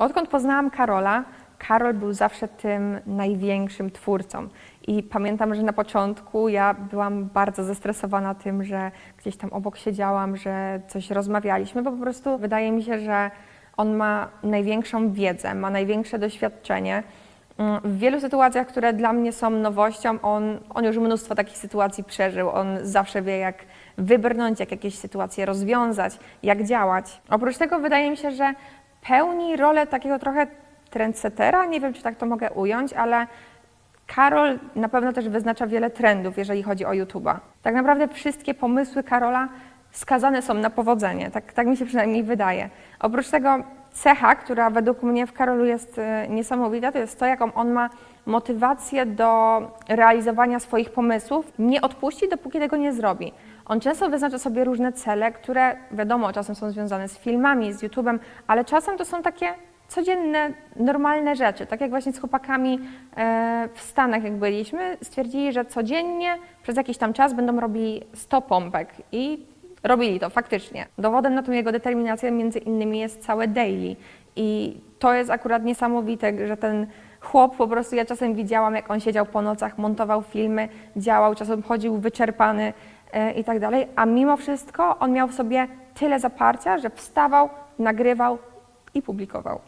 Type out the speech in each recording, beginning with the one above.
Odkąd poznałam Karola, Karol był zawsze tym największym twórcą. I pamiętam, że na początku ja byłam bardzo zestresowana tym, że gdzieś tam obok siedziałam, że coś rozmawialiśmy, bo po prostu wydaje mi się, że on ma największą wiedzę, ma największe doświadczenie. Mm, W wielu sytuacjach, które dla mnie są nowością, on, on już mnóstwo takich sytuacji przeżył. On zawsze wie, jak wybrnąć, jak jakieś sytuacje rozwiązać, jak działać. Oprócz tego wydaje mi się, że pełni rolę takiego trochę trendsettera, nie wiem, czy tak to mogę ująć, ale Karol na pewno też wyznacza wiele trendów, jeżeli chodzi o YouTube'a. Tak naprawdę wszystkie pomysły Karola skazane są na powodzenie, tak, tak mi się przynajmniej wydaje. Oprócz tego cecha, która według mnie w Karolu jest e, niesamowita, to jest to, jaką on ma motywację do realizowania swoich pomysłów. Nie odpuści, dopóki tego nie zrobi. On często wyznacza sobie różne cele, które wiadomo, czasem są związane z filmami, z YouTube'em, ale czasem to są takie codzienne, normalne rzeczy. Tak jak właśnie z chłopakami e, w Stanach, jak byliśmy, stwierdzili, że codziennie przez jakiś tam czas będą robili 100 pompek i robili to faktycznie. Dowodem na tą jego determinację między innymi jest całe daily i to jest akurat niesamowite, że ten chłop po prostu, ja czasem widziałam, jak on siedział po nocach, montował filmy, działał, czasem chodził wyczerpany i tak dalej, a mimo wszystko on miał w sobie tyle zaparcia, że wstawał, nagrywał i publikował.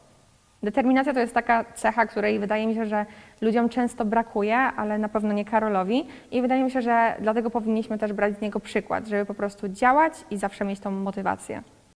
Determinacja to jest taka cecha, której wydaje mi się, że ludziom często brakuje, ale na pewno nie Karolowi. I wydaje mi się, że dlatego powinniśmy też brać z niego przykład, żeby po prostu działać i zawsze mieć tą motywację.